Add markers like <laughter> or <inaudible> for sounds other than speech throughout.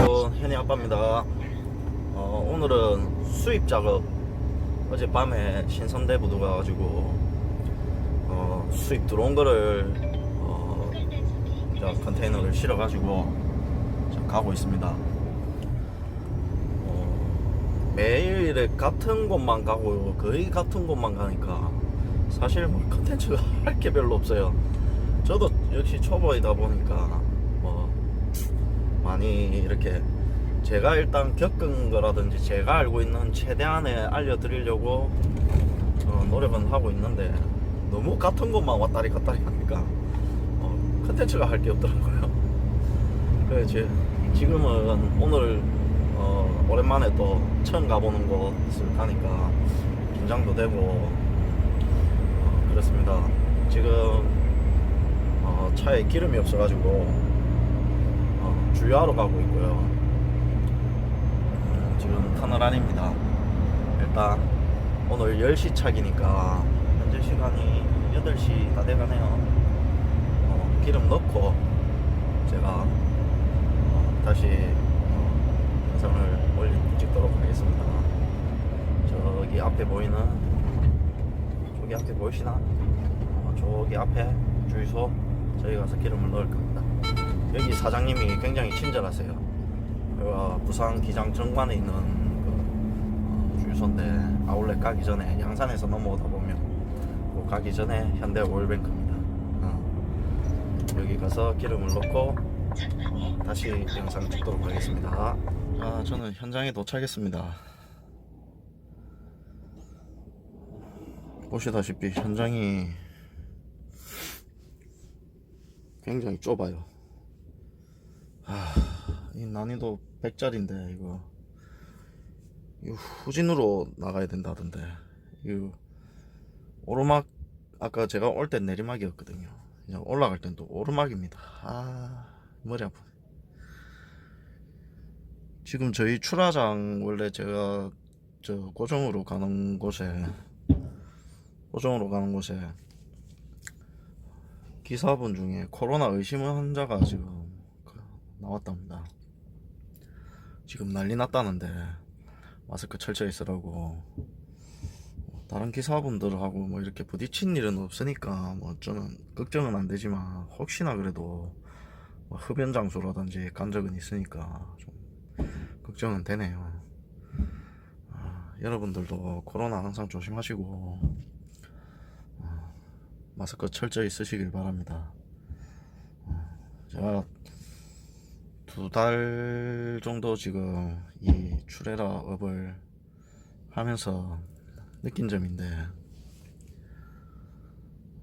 아빠입니다. 어, 오늘은 수입 작업 어젯밤에 신선대부 들어가가지고 어, 수입 들어온 거를 어, 저 컨테이너를 실어가지고 가고 있습니다. 어, 매일 같은 곳만 가고 거의 같은 곳만 가니까 사실 뭐 컨텐츠가 <laughs> 할 게 별로 없어요. 저도 역시 초보이다 보니까 뭐 많이 이렇게 제가 일단 겪은 거라든지 제가 알고 있는 최대한의 알려드리려고 어, 노력은 하고 있는데 너무 같은 곳만 왔다리 갔다리 하니까 어, 컨텐츠가 할 게 없더라고요. 그래서 지- 지금은 오늘 어, 오랜만에 또 처음 가보는 곳을 가니까 긴장도 되고 어, 그렇습니다. 지금 어, 차에 기름이 없어가지고 어, 주유하러 가고 있고요. 음, 지금 터널 안입니다. 일단 오늘 10시 차기니까 현재 시간이 8시 다 돼가네요. 어, 기름 넣고 제가 어, 다시 어, 영상을 올리 찍도록 하겠습니다. 저기 앞에 보이는 저기 앞에 보이시나? 어, 저기 앞에 주유소 저희 가서 기름을 넣을 겁니다. 여기 사장님이 굉장히 친절하세요. 여기가 부산 기장 정관에 있는 그 어, 주유소인데 아울렛 가기 전에 양산에서 넘어오다 보면 그 가기 전에 현대 오일뱅크입니다. 어, 여기 가서 기름을 넣고 어, 다시 영상 찍도록 하겠습니다. 아, 저는 현장에 도착했습니다. 보시다시피 현장이 굉장히 좁아요. 아, 이 난이도 100짜리인데 이거 이거 후진으로 나가야 된다던데 이거 오르막 아까 제가 올땐 내리막이었거든요. 그냥 올라갈 땐 또 오르막입니다. 아 머리 아프. 지금 저희 출하장 원래 제가 저 고정으로 가는 곳에 고정으로 가는 곳에 기사분 중에 코로나 의심 환자가 지금 그 나왔답니다. 지금 난리 났다는데 마스크 철저히 쓰라고 다른 기사분들하고 뭐 이렇게 부딪힌 일은 없으니까 뭐 저는 걱정은 안 되지만 혹시나 그래도 뭐 흡연 장소라든지 간 적은 있으니까 좀 걱정은 되네요. 아, 여러분들도 코로나 항상 조심하시고 어, 마스크 철저히 쓰시길 바랍니다. 어, 제가 두 달 정도 지금 이 출애라 업을 하면서 느낀 점인데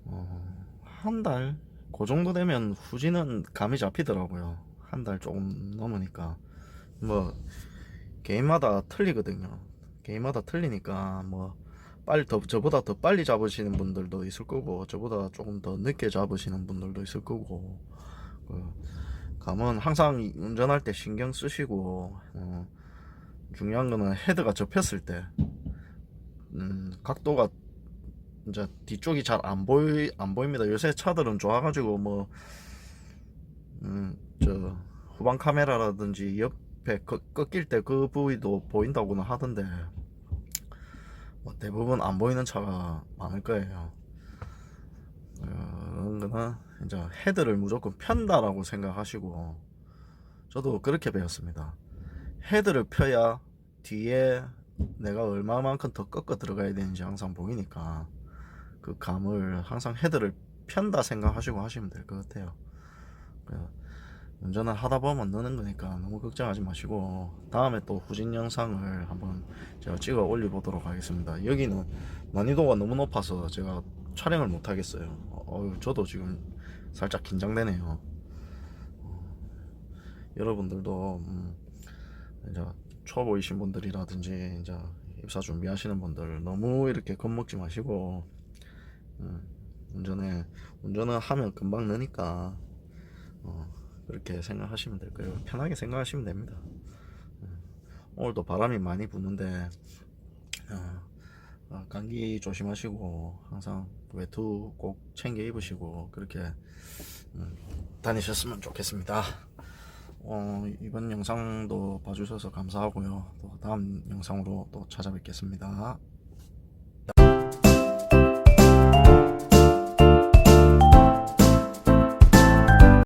어, 한달 그 정도 되면 후지는 감이 잡히더라고요. 한 달 조금 넘으니까 뭐 개인마다 틀리거든요. 개인마다 틀리니까 뭐 빨리 더 저보다 더 빨리 잡으시는 분들도 있을 거고 저보다 조금 더 늦게 잡으시는 분들도 있을 거고 그 감은 항상 운전할 때 신경 쓰시고 어, 중요한 거는 헤드가 접혔을 때 음, 각도가 이제 뒤쪽이 잘 안 보이 안 보입니다. 요새 차들은 좋아가지고 뭐 음, 저 후방 카메라라든지 옆에 꺾- 꺾일 때 그 부위도 보인다고는 하던데 뭐 대부분 안 보이는 차가 많을 거예요. 어, 그런 거는 이제 헤드를 무조건 편다라고 생각하시고 저도 그렇게 배웠습니다. 헤드를 펴야 뒤에 내가 얼마만큼 더 꺾어 들어가야 되는지 항상 보이니까 그 감을 항상 헤드를 편다 생각하시고 하시면 될 것 같아요. 그 운전을 하다 보면 느는 거니까 너무 걱정하지 마시고 다음에 또 후진 영상을 한번 제가 찍어 올려 보도록 하겠습니다. 여기는 난이도가 너무 높아서 제가 촬영을 못 하겠어요. 어, 저도 지금 살짝 긴장되네요. 어, 여러분들도 음, 이제 초보이신 분들이라든지 이제 입사 준비하시는 분들 너무 이렇게 겁먹지 마시고 음, 운전에 운전을 하면 금방 느니까 어, 그렇게 생각하시면 될 거예요. 편하게 생각하시면 됩니다. 음, 오늘도 바람이 많이 부는데 어, 어, 감기 조심하시고 항상 외투 꼭 챙겨 입으시고 그렇게 음, 다니셨으면 좋겠습니다. 어, 이번 영상도 봐주셔서 감사하고요. 또 다음 영상으로 또 찾아뵙겠습니다.